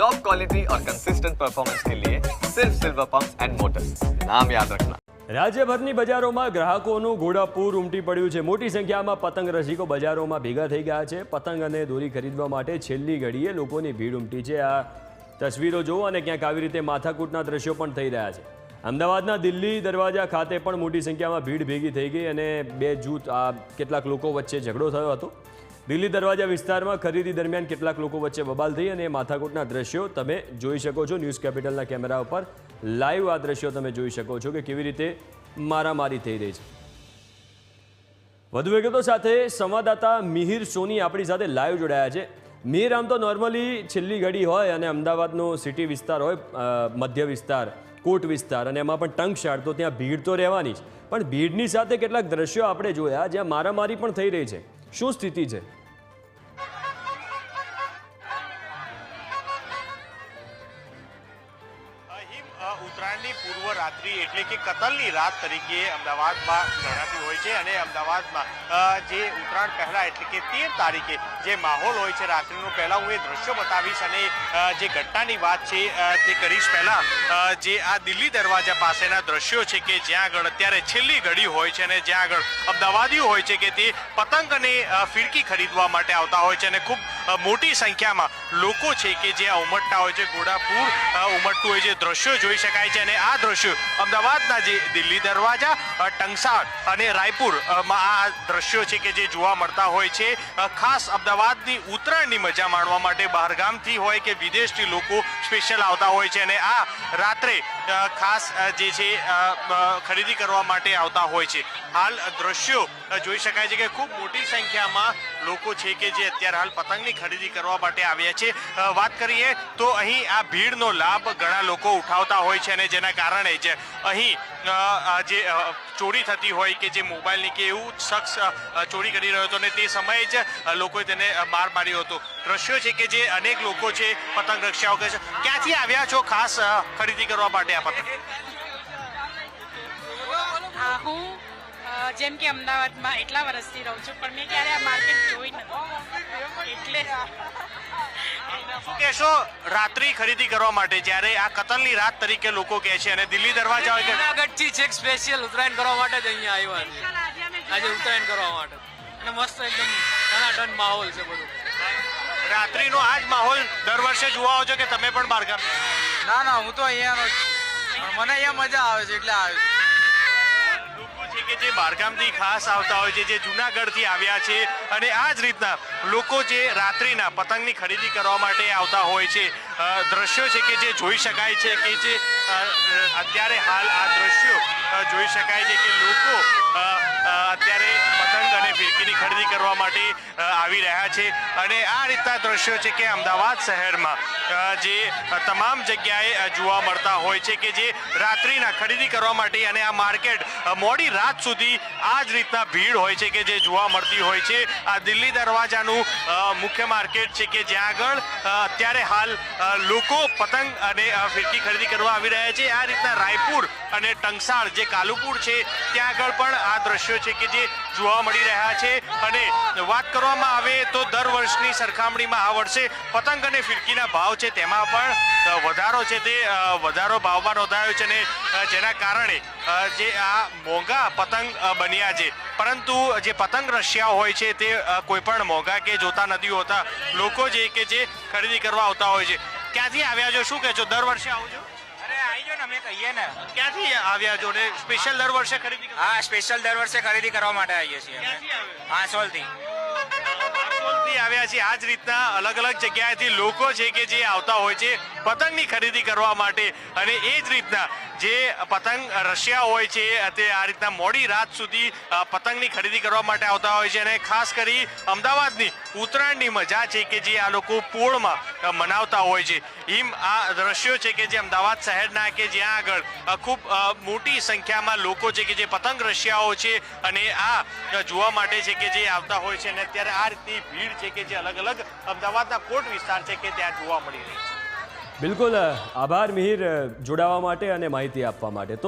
Top quality और consistent performance के लिए सिर्फ सिल्वर पंप एंड मोटर्स नाम याद रखना રાજ્યભરની બજારોમાં ગ્રાહકોનું ઘોડાપૂર ઉમટી પડ્યું છે મોટી સંખ્યામાં પતંગ રસિકો બજારોમાં ભેગા થઈ ગયા છે પતંગ અને દોરી ખરીદવા માટે છેલ્લી ઘડીએ લોકોની ભીડ ઉમટી છે આ તસવીરો જુઓ અને ક્યાંક આવી રીતે માથાકૂટના દ્રશ્યો પણ થઈ રહ્યા છે અમદાવાદના દિલ્હી દરવાજા ખાતે પણ મોટી સંખ્યામાં ભીડ ભેગી થઈ ગઈ અને બે જૂથ આ કેટલાક લોકો વચ્ચે ઝઘડો થયો હતો દિલ્હી દરવાજા વિસ્તારમાં ખરીદી દરમિયાન કેટલાક લોકો વચ્ચે બબાલ થઈ અને માથાકૂટના દ્રશ્યો તમે જોઈ શકો છો. ન્યૂઝ કેપિટલના કેમેરા ઉપર લાઈવ આ દ્રશ્યો તમે જોઈ શકો છો કે કેવી રીતે મારામારી થઈ રહી છે. વધુ વિગતો સાથે સંવાદદાતા મિહિર સોની આપણી સાથે લાઈવ જોડાયા છે. મિહિર, આમ તો નોર્મલી છેલ્લી ઘડી હોય અને અમદાવાદનો સિટી વિસ્તાર હોય મધ્ય વિસ્તાર, કોટ વિસ્તાર અને એમાં પણ ટંકશાળ તો ત્યાં ભીડ તો રહેવાની જ. પણ ભીડની સાથે કેટલાક દ્રશ્યો આપણે જોયા જ્યાં મારામારી પણ થઈ રહી છે. શું સ્થિતિ છે? ઉત્તરાયણની પૂર્વ રાત્રિ એટલે કે કતલની રાત તરીકે અમદાવાદમાં ગણાતી હોય છે અને અમદાવાદમાં જે ઉત્તરાયણ પહેલા એટલે કે તેર તારીખે જે માહોલ હોય છે, રાત્રિનો પહેલા હું એ દ્રશ્યો બતાવીશ અને જે ઘટનાની વાત છે તે કરીશ પહેલા. જે આ દિલ્હી દરવાજા પાસેના દ્રશ્યો છે કે જ્યાં આગળ અત્યારે છેલ્લી ઘડી હોય છે અને જ્યાં આગળ અમદાવાદીઓ હોય છે કે તે પતંગ અને ફિરકી ખરીદવા માટે આવતા હોય છે અને ખૂબ મોટી સંખ્યામાં લોકો છે કે જે આ ઉમટતા હોય છે, ઘોડાપુર ઉમટતું હોય છે. દ્રશ્યો જોઈ શકાય છે અને આ દ્રશ્યો અમદાવાદના જે દિલ્હી દરવાજા ટંકસાળ અને રાયપુરમાં આ દ્રશ્યો છે કે જે જોવા મળતા હોય છે. ખાસ અમદાવાદની ઉત્તરાયણની મજા માણવા માટે બહારગામથી હોય કે વિદેશથી લોકો સ્પેશિયલ આવતા હોય છે અને આ રાત્રે ખાસ જે છે ખરીદી કરવા માટે આવતા હોય છે. હાલ દ્રશ્યો જોઈ શકાય છે કે ખૂબ મોટી સંખ્યામાં લોકો છે કે જે અત્યારે હાલ પતંગની ખરીદી કરવા માટે આવ્યા છે. વાત કરીએ તો અહીં આ ભીડનો લાભ ઘણા લોકો ઉઠાવતા હોય છે અને જેના કારણે જ અહીં જે ચોરી થતી હોય કે જે મોબાઈલની કે એવું શખ્સ ચોરી કરી રહ્યો હતો અને તે સમયે જ લોકોએ તેને માર માર્યો હતો. દ્રશ્યો છે કે જે અનેક લોકો છે, પતંગ રક્ષાઓ કે છે. ક્યાંથી આવ્યા છો ખાસ ખરીદી કરવા માટે આ પતંગ? હું જેમ કે અમદાવાદમાં એટલા વર્ષથી રહું છું, પણ મેં ક્યારે આ માર્કેટ જોઈ નથી. એટલે શું કહેશો? રાત્રિ ખરીદી કરવા માટે જ્યારે આ કતલની રાત તરીકે લોકો કહે છે અને દિલ્હી દરવાજા હોય કે જુનાગઢથી છેક સ્પેશિયલ ઉત્તરાયણ કરવા માટે જ અહીંયા આવ્યા છે. આજે ઉત્તરાયણ કરવા માટે. અને મસ્ત એકદમ ટનાટન માહોલ છે બધું. રાત્રિનો આ જ માહોલ દર વર્ષે જોવા આવો છો કે તમે પણ બહાર ના ના હું તો અહીંયાનો છું. પણ મને અહીંયા મજા આવે છે એટલે આવ્યો છું. કે જે બહારગામથી ખાસ આવતા હોય છે, જે જુનાગઢથી આવ્યા છે અને આ જ રીતના લોકો જે રાત્રિના પતંગની ખરીદી કરવા માટે આવતા હોય છે દ્રશ્યો છે કે જે જોઈ શકાય છે કે જે અત્યારે હાલ આ દ્રશ્યો જોઈ શકાય છે કે લોકો અત્યારે અને ફિરકીની ખરીદી કરવા માટે આવી રહ્યા છે. અને આ રીતના દ્રશ્યો છે કે અમદાવાદ શહેરમાં જે તમામ જગ્યાએ જોવા મળતા હોય છે કે જે રાત્રિના ખરીદી કરવા માટે અને આ માર્કેટ મોડી રાત સુધી આ જ રીતના ભીડ હોય છે કે જે જોવા મળતી હોય છે. આ દિલ્હી દરવાજાનું મુખ્ય માર્કેટ છે કે જ્યાં આગળ અત્યારે હાલ લોકો પતંગ અને ફિરકી ખરીદી કરવા આવી રહ્યા છે. આ રીતના રાયપુર અને ટંકસાળ જે કાલુપુર છે, ત્યાં આગળ પણ આ દ્રશ્યો છે કે જે જોવા મળી રહ્યા છે અને વાત કરવામાં આવે તો દર વર્ષની સરખામણીમાં આ વર્ષે પતંગ અને ફિરકીના ભાવ છે તેમાં પણ વધારો છે તે વધારો ભાવમાં નોંધાયો છે અને જેના કારણે જે આ મોંઘા પતંગ બન્યા છે. પરંતુ જે પતંગ રશિયા હોય છે તે કોઈ પણ મોંઘા કે જોતા નથી હોતા, લોકો જે કે જે ખરીદી કરવા આવતા હોય છે. ક્યાંથી આવ્યા છો? શું કહે છો? દર વર્ષે આવો છો? અરે આવી જાઓ ને અમે કહીએ ને. ક્યાંથી આવ્યા છો ને સ્પેશિયલ દર વર્ષે ખરીદી કરવા હા સ્પેશિયલ દર વર્ષે ખરીદી કરવા માટે આવીએ છીએ ક્યાંથી આસોલથી આસોલથી આવ્યા છે. આ જ રીતના અલગ અલગ જગ્યાએથી લોકો છે કે જે આવતા હોય છે પતંગની ખરીદી કરવા માટે. અને એ જ રીતના જે પતંગ રશિયા હોય છે, તે આ રીતના મોડી રાત સુધી પતંગની ખરીદી કરવા માટે આવતા હોય છે. અને ખાસ કરી અમદાવાદની ઉત્તરાયણની મજા છે કે જે આ લોકો પૂર્ણમાં મનાવતા હોય છે. એમ આ દ્રશ્યો છે કે જે અમદાવાદ શહેરના કે જ્યાં આગળ ખૂબ મોટી સંખ્યામાં લોકો છે કે જે પતંગ રશિયાઓ છે અને આ જોવા માટે છે કે જે આવતા હોય છે. અને અત્યારે આ રીતની ભીડ છે કે જે અલગ અલગ અમદાવાદના કોટ વિસ્તાર છે કે ત્યાં જોવા મળી રહી છે. બિલકુલ, આભાર મિહિર જોડાવા માટે અને માહિતી આપવા માટે. તો